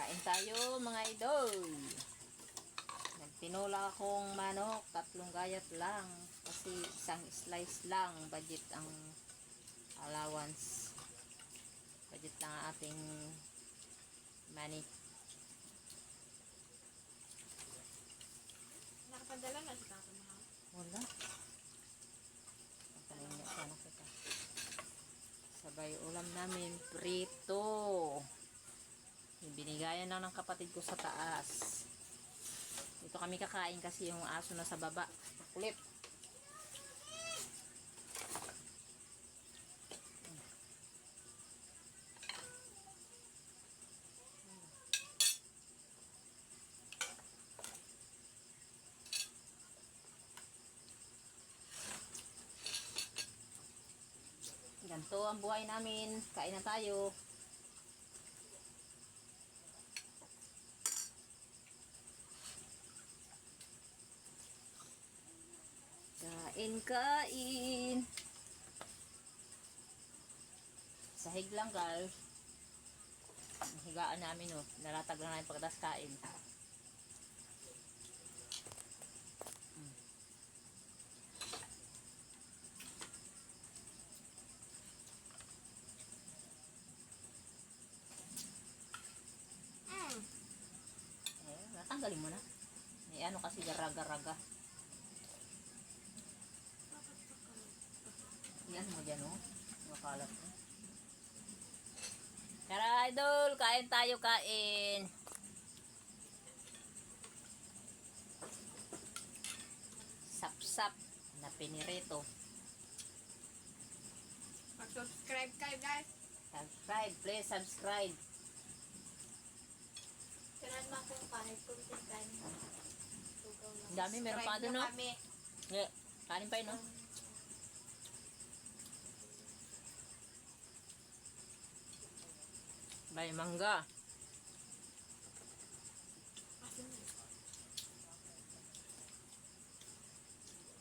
Kain tayo mga idol. Nagtinola akong manok, tatlong gayat lang. Kasi isang slice lang, budget ang allowance. Budget lang ang ating money. Nakapadala na si Tata Mahal. Wala. Pagkain niya sana kita. Sabay ulam namin, prito. Binigayan lang ng kapatid ko sa taas. Dito kami kakain kasi yung aso na sa baba. Kulit. Ganito ang buhay namin. Kain na tayo. Kain, kain. Sahig lang. Ang higaan namin, oh. Nalatag lang namin pagkatas kain. Mm. Mm. Eh, natanggalin mo na. May ano kasi garaga-raga. Yan mo dyan, oh. Makalat mo. Tara, idol! Kain tayo, kain! Sap-sap na pinirito. Mag-subscribe kayo guys. Subscribe, please subscribe. Tinan mo kung kahit. Tugaw lang. Ang dami, meron pa doon, no? kami. Yeah, kanin pa yun, no? Bay, mangga. Asin na.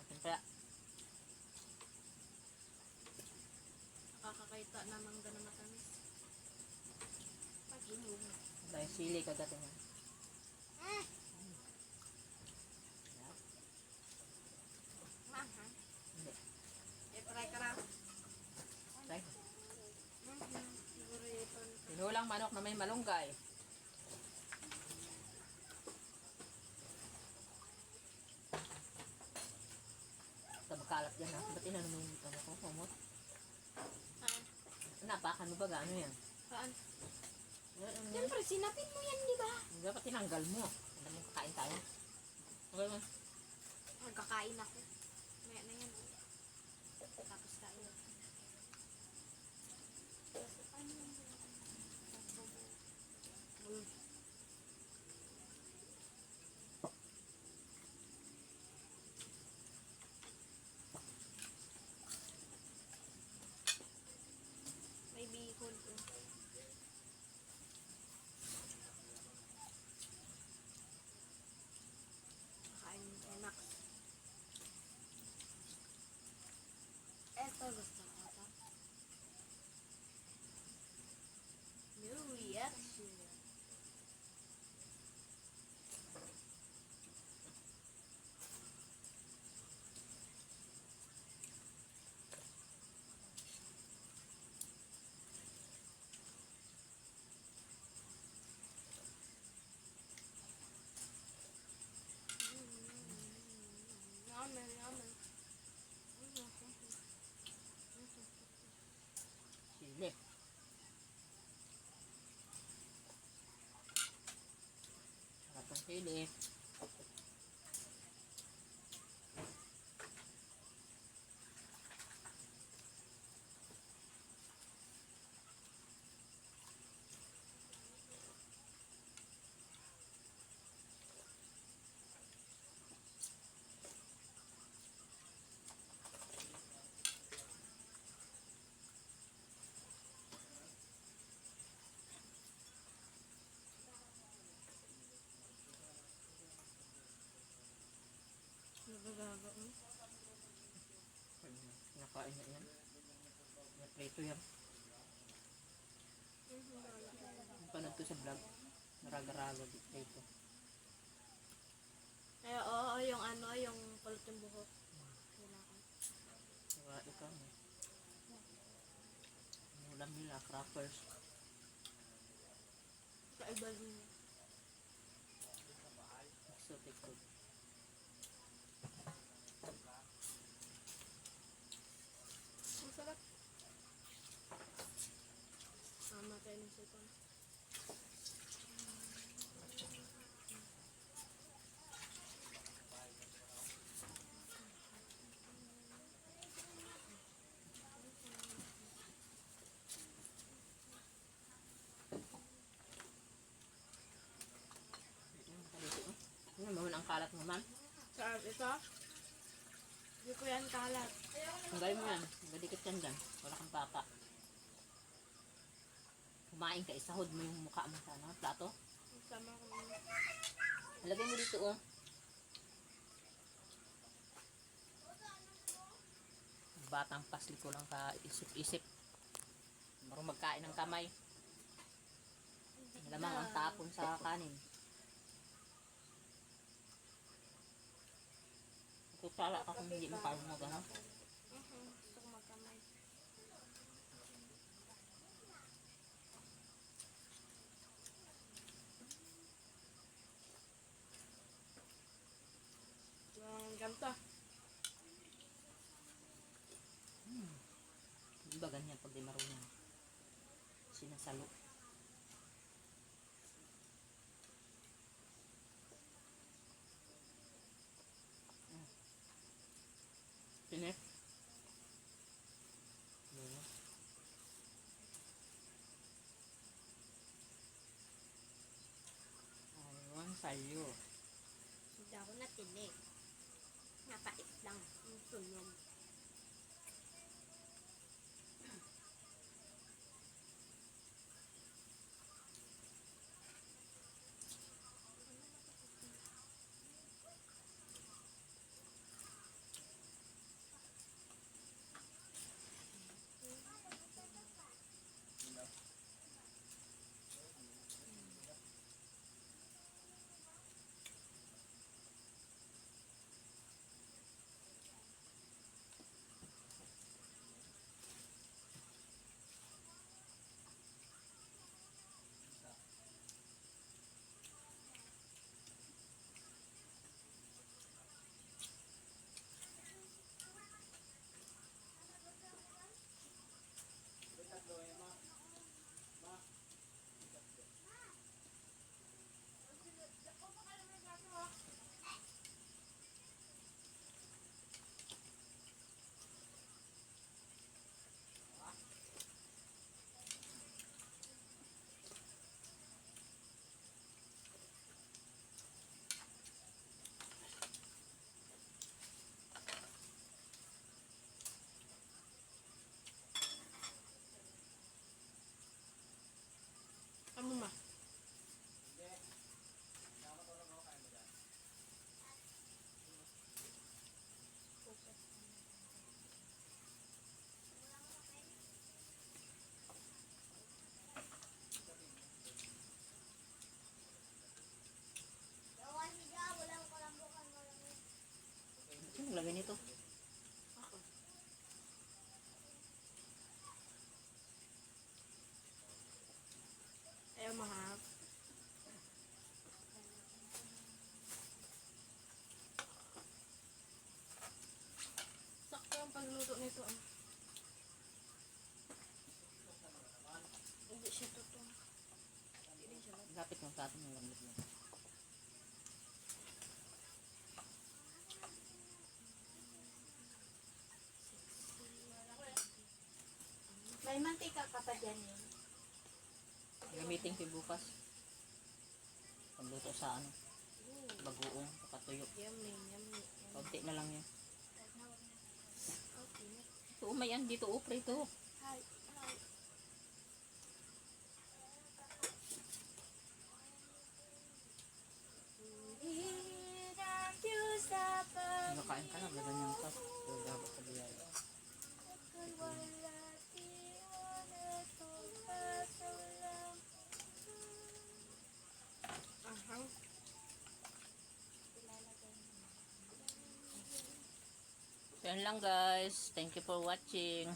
Atin pa. Nakakakaita na mangga na matamis. Pag-ilong. Bay, sili kagatin yan. Mm. Maha. Hindi. I-try ka lang. Try. Mhm. Siguro ito. Pinulang manok na may malunggay. Ito makalat yan ha. Ba't inano mo yung ano ko? Kumot? Saan? Napakan mo ba gaano yan? Saan? Ano? Siyempre, sinapin mo yan, di ba? Dapat tinanggal mo. Alam mo, kakain tayo. Okay mo. Magkakain ako. Maya na yan. oh. Tapos tayo. Ano yan? Uy. May bihon oh. Kain kay Max. Eto gusto ko ata. New reaction. Yummy, yummy. Sili. Sarap ang sili. Nagagaga mo? Nakain na yan. Naprito yan. Panood ko sa vlog. Raga-raga dito. Ay, oo, yung ano, yung kulot yung buhok. Diba, ikaw mo. Ang ulam nila, crackers. Kaiba din. Exotic food. Ang sarap. Tama tayo ng sipon. Ano mo ang kalat mo man? Sarap ito. Hindi ko yan kalat. Tanggalin mo yan. Badikit yan dyan. Wala kang papa. Kumain ka, isahod mo yung mukha mo sa ano, plato. Sama ko. Lagay mo dito oh. Batang pasli ko lang ka isip-isip. Marong magkain ng kamay. Lamang ang tapon sa kanin. Tutala ka kung hindi mo kaya mo gano'n. Mhm, Gusto ko magkamay. Yung ganito. Di ba ganyan pag di marunong? Sinasalo. Mm. Pinip. Diba? Ayun sa'yo. Hindi ako natinig. Napait lang. Yung sunog. Lapit ng tato ng lamit mo. May mantika ka pa dyan yun. Gamitin ko yung bukas. Pagluto sa ano, bagoong, kapatuyo. Yummy, yummy. Kaunti na lang yun. Okay. Ito, umayan dito, oh, prito. Ayun lang guys. Thank you for watching.